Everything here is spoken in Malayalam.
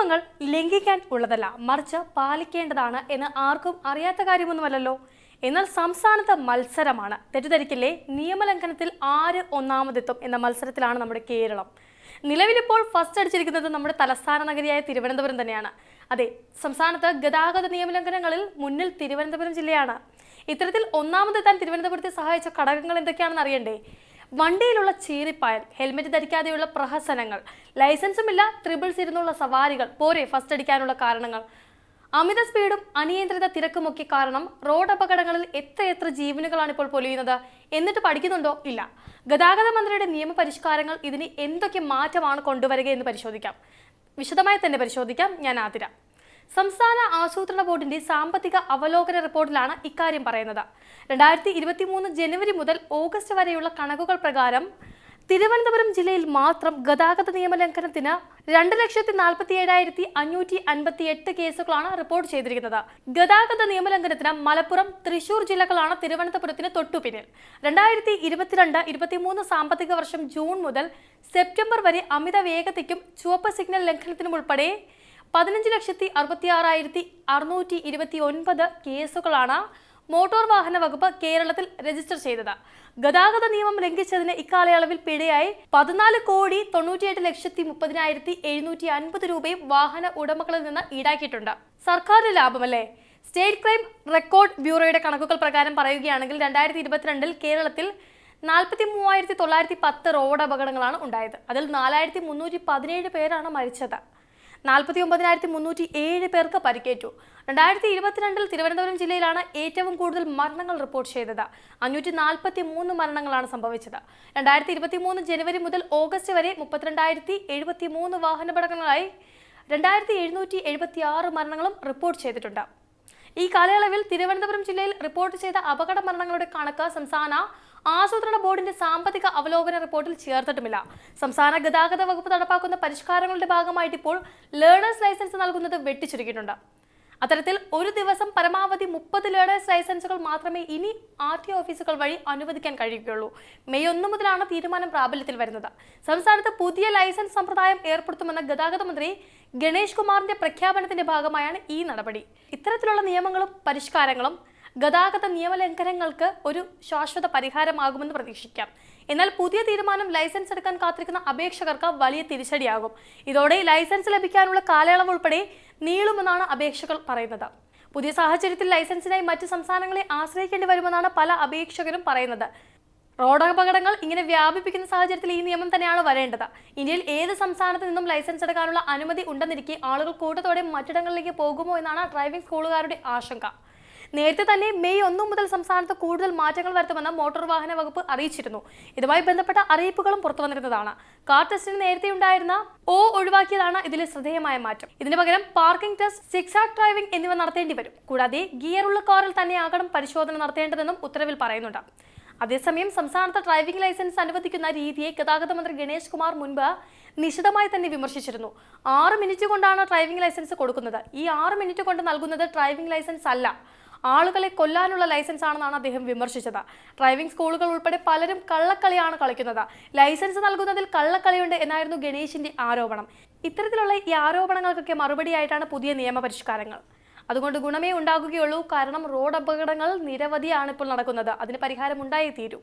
നിയമങ്ങൾ ലംഘിക്കാൻ ഉള്ളതല്ല. മറിച്ച് പാലിക്കേണ്ടതാണ് എന്ന് ആർക്കും അറിയാത്ത കാര്യമൊന്നുമല്ലല്ലോ. എന്നാൽ സംസ്ഥാനത്ത് മത്സരമാണ്. തെറ്റിദ്ധരിക്കില്ലേ? നിയമലംഘനത്തിൽ ആര് ഒന്നാമതെത്തും എന്ന മത്സരത്തിലാണ് നമ്മുടെ കേരളം. നിലവിലിപ്പോൾ ഫസ്റ്റ് അടിച്ചിരിക്കുന്നത് നമ്മുടെ തലസ്ഥാന നഗരിയായ തിരുവനന്തപുരം തന്നെയാണ്. അതെ സംസ്ഥാനത്ത് ഗതാഗത നിയമലംഘനങ്ങളിൽ മുന്നിൽ തിരുവനന്തപുരം ജില്ലയാണ്. ഇത്തരത്തിൽ ഒന്നാമതെത്താൻ തിരുവനന്തപുരത്തെ സഹായിച്ച ഘടകങ്ങൾ എന്തൊക്കെയാണെന്ന് അറിയണ്ടേ? വണ്ടിയിലുള്ള ചീറിപ്പായൽ ഹെൽമെറ്റ് ധരിക്കാതെയുള്ള പ്രഹസനങ്ങൾ ലൈസൻസുമില്ല ത്രിബിൾസ് ഇരുന്നുള്ള സവാരികൾ പോരെ ഫസ്റ്റ് അടിക്കാനുള്ള കാരണങ്ങൾ. അമിത സ്പീഡും അനിയന്ത്രിത തിരക്കുമൊക്കെ കാരണം റോഡ് അപകടങ്ങളിൽ എത്രയെത്ര ജീവനുകളാണ് ഇപ്പോൾ പൊലിയുന്നത് എന്നിട്ട് പഠിക്കുന്നുണ്ടോ? ഇല്ല. ഗതാഗത മന്ത്രിയുടെ നിയമപരിഷ്കാരങ്ങൾ ഇതിന് എന്തൊക്കെ മാറ്റമാണ് കൊണ്ടുവരിക എന്ന് പരിശോധിക്കാം. വിശദമായി തന്നെ പരിശോധിക്കാം. ഞാൻ ആതിര. സംസ്ഥാന ആസൂത്രണ ബോർഡിന്റെ സാമ്പത്തിക അവലോകന റിപ്പോർട്ടിലാണ് ഇക്കാര്യം പറയുന്നത്. രണ്ടായിരത്തി ഇരുപത്തി മൂന്ന് ജനുവരി മുതൽ ഓഗസ്റ്റ് വരെയുള്ള കണക്കുകൾ പ്രകാരം തിരുവനന്തപുരം ജില്ലയിൽ മാത്രം ഗതാഗത നിയമലംഘനത്തിന് രണ്ട് ലക്ഷത്തി നാൽപ്പത്തി ഏഴായിരത്തി അഞ്ഞൂറ്റി അൻപത്തി എട്ട് കേസുകളാണ് റിപ്പോർട്ട് ചെയ്തിരിക്കുന്നത്. ഗതാഗത നിയമലംഘനത്തിന് മലപ്പുറം തൃശൂർ ജില്ലകളാണ് തിരുവനന്തപുരത്തിന് തൊട്ടുപിന്നിൽ. രണ്ടായിരത്തി ഇരുപത്തിരണ്ട് ഇരുപത്തിമൂന്ന് സാമ്പത്തിക വർഷം ജൂൺ മുതൽ സെപ്റ്റംബർ വരെ അമിത വേഗതയ്ക്കും ചുവപ്പ് സിഗ്നൽ ലംഘനത്തിനും ഉൾപ്പെടെ പതിനഞ്ച് ലക്ഷത്തി അറുപത്തി ആറായിരത്തി അറുന്നൂറ്റി ഇരുപത്തി ഒൻപത് കേസുകളാണ് മോട്ടോർ വാഹന വകുപ്പ് കേരളത്തിൽ രജിസ്റ്റർ ചെയ്തത്. ഗതാഗത നിയമം ലംഘിച്ചതിന് ഇക്കാലയളവിൽ പിഴയായി പതിനാല് കോടി തൊണ്ണൂറ്റിയെട്ട് ലക്ഷത്തി മുപ്പതിനായിരത്തി എഴുന്നൂറ്റി അൻപത് രൂപയും വാഹന ഉടമകളിൽ നിന്ന് ഈടാക്കിയിട്ടുണ്ട്. സർക്കാരിന് ലാഭമല്ലേ? സ്റ്റേറ്റ് ക്രൈം റെക്കോർഡ് ബ്യൂറോയുടെ കണക്കുകൾ പ്രകാരം പറയുകയാണെങ്കിൽ രണ്ടായിരത്തി ഇരുപത്തിരണ്ടിൽ കേരളത്തിൽ നാൽപ്പത്തി മൂവായിരത്തി തൊള്ളായിരത്തി പത്ത് റോഡ് അപകടങ്ങളാണ് ഉണ്ടായത്. അതിൽ നാലായിരത്തി മുന്നൂറ്റി പതിനേഴ് പേരാണ് മരിച്ചത്. നാൽപ്പത്തി ഒമ്പതിനായിരത്തി മുന്നൂറ്റി ഏഴ് പേർക്ക് പരിക്കേറ്റു. രണ്ടായിരത്തി ഇരുപത്തിരണ്ടിൽ തിരുവനന്തപുരം ജില്ലയിലാണ് ഏറ്റവും കൂടുതൽ മരണങ്ങൾ റിപ്പോർട്ട് ചെയ്തത്. അഞ്ഞൂറ്റി നാൽപ്പത്തി മൂന്ന് മരണങ്ങളാണ് സംഭവിച്ചത്. രണ്ടായിരത്തി ഇരുപത്തി മൂന്ന് ജനുവരി മുതൽ ഓഗസ്റ്റ് വരെ മുപ്പത്തിരണ്ടായിരത്തി എഴുപത്തി മൂന്ന് വാഹനപടങ്ങളായി രണ്ടായിരത്തി എഴുന്നൂറ്റി എഴുപത്തി ആറ് മരണങ്ങളും റിപ്പോർട്ട് ചെയ്തിട്ടുണ്ട്. ഈ കാലയളവിൽ തിരുവനന്തപുരം ജില്ലയിൽ റിപ്പോർട്ട് ചെയ്ത അപകട മരണങ്ങളുടെ കണക്ക് സംസ്ഥാന ആസൂത്രണ ബോർഡിന്റെ സാമ്പത്തിക അവലോകന റിപ്പോർട്ടിൽ ചേർത്തിട്ടുമില്ല. സംസ്ഥാന ഗതാഗത വകുപ്പ് നടപ്പാക്കുന്ന പരിഷ്കാരങ്ങളുടെ ഭാഗമായിട്ട് ഇപ്പോൾ ലേണേഴ്സ് ലൈസൻസ് നൽകുന്നത് വെട്ടിച്ചുരുക്കിയിട്ടുണ്ട്. അത്തരത്തിൽ ഒരു ദിവസം പരമാവധി മുപ്പത് ലേണേഴ്സ് ലൈസൻസുകൾ മാത്രമേ ഇനി ആർ ടി ഓഫീസുകൾ വഴി അനുവദിക്കാൻ കഴിയുകയുള്ളൂ. മെയ് ഒന്ന് മുതലാണ് തീരുമാനം പ്രാബല്യത്തിൽ വരുന്നത്. സംസ്ഥാനത്ത് പുതിയ ലൈസൻസ് സമ്പ്രദായം ഏർപ്പെടുത്തുമെന്ന ഗതാഗത മന്ത്രി ഗണേഷ് കുമാറിന്റെ പ്രഖ്യാപനത്തിന്റെ ഭാഗമായാണ് ഈ നടപടി. ഇത്തരത്തിലുള്ള നിയമങ്ങളും പരിഷ്കാരങ്ങളും ഗതാഗത നിയമലംഘനങ്ങൾക്ക് ഒരു ശാശ്വത പരിഹാരമാകുമെന്ന് പ്രതീക്ഷിക്കാം. എന്നാൽ പുതിയ തീരുമാനം ലൈസൻസ് എടുക്കാൻ കാത്തിരിക്കുന്ന അപേക്ഷകർക്ക് വലിയ തിരിച്ചടിയാകും. ഇതോടെ ലൈസൻസ് ലഭിക്കാനുള്ള കാലയളവ് ഉൾപ്പെടെ നീളുമെന്നാണ് അപേക്ഷകൾ പറയുന്നത്. പുതിയ സാഹചര്യത്തിൽ ലൈസൻസിനായി മറ്റ് സംസ്ഥാനങ്ങളെ ആശ്രയിക്കേണ്ടി വരുമെന്നാണ് പല അപേക്ഷകരും പറയുന്നത്. റോഡ് അപകടങ്ങൾ ഇങ്ങനെ വ്യാപിപ്പിക്കുന്ന സാഹചര്യത്തിൽ ഈ നിയമം തന്നെയാണ് വരേണ്ടത്. ഇന്ത്യയിൽ ഏത് സംസ്ഥാനത്ത് നിന്നും ലൈസൻസ് എടുക്കാനുള്ള അനുമതി ഉണ്ടെന്നിരിക്കെ ആളുകൾ കൂട്ടത്തോടെ മറ്റിടങ്ങളിലേക്ക് പോകുമോ എന്നാണ് ഡ്രൈവിംഗ് സ്കൂളുകാരുടെ ആശങ്ക. നേരത്തെ തന്നെ മെയ് ഒന്നു മുതൽ സംസ്ഥാനത്ത് കൂടുതൽ മാറ്റങ്ങൾ വരുത്തുമെന്ന് മോട്ടോർ വാഹന വകുപ്പ് അറിയിച്ചിരുന്നു. ഇതുമായി ബന്ധപ്പെട്ട അറിയിപ്പുകളും പുറത്തു വന്നിരുന്നതാണ്. കാർ ടെസ്റ്റിന് നേരത്തെ ഉണ്ടായിരുന്ന ഓ ഒഴിവാക്കിയതാണ് ഇതിലെ ശ്രദ്ധേയമായ മാറ്റം. ഇതിന് പകരം parking test six R driving എന്നിവ നടത്തേണ്ടി വരും. കൂടാതെ ഗിയറുള്ള കാറിൽ തന്നെ തന്നെയാകണം പരിശോധന നടത്തേണ്ടതെന്നും ഉത്തരവിൽ പറയുന്നുണ്ട്. അതേസമയം സംസ്ഥാനത്ത് ഡ്രൈവിംഗ് ലൈസൻസ് അനുവദിക്കുന്ന രീതിയെ ഗതാഗത മന്ത്രി ഗണേഷ് കുമാർ മുൻപ് നിശിതമായി തന്നെ വിമർശിച്ചിരുന്നു. ആറ് മിനിറ്റ് കൊണ്ടാണ് ഡ്രൈവിംഗ് ലൈസൻസ് കൊടുക്കുന്നത്. ഈ ആറ് മിനിറ്റ് കൊണ്ട് നൽകുന്നത് ഡ്രൈവിംഗ് ലൈസൻസ് അല്ല. ആളുകളെ കൊല്ലാനുള്ള ലൈസൻസ് ആണെന്നാണ് അദ്ദേഹം വിമർശിച്ചത്. ഡ്രൈവിംഗ് സ്കൂളുകൾ ഉൾപ്പെടെ പലരും കള്ളക്കളിയാണ് കളിക്കുന്നത്. ലൈസൻസ് നൽകുന്നതിൽ കള്ളക്കളിയുണ്ട് എന്നായിരുന്നു ഗണേഷിന്റെ ആരോപണം. ഇത്തരത്തിലുള്ള ഈ ആരോപണങ്ങൾക്കൊക്കെ മറുപടിയായിട്ടാണ് പുതിയ നിയമപരിഷ്കാരങ്ങൾ. അതുകൊണ്ട് ഗുണമേ ഉണ്ടാകുകയുള്ളൂ. കാരണം റോഡ് അപകടങ്ങൾ നിരവധിയാണ് ഇപ്പോൾ നടക്കുന്നത്. അതിന് പരിഹാരം ഉണ്ടായേ തീരൂ.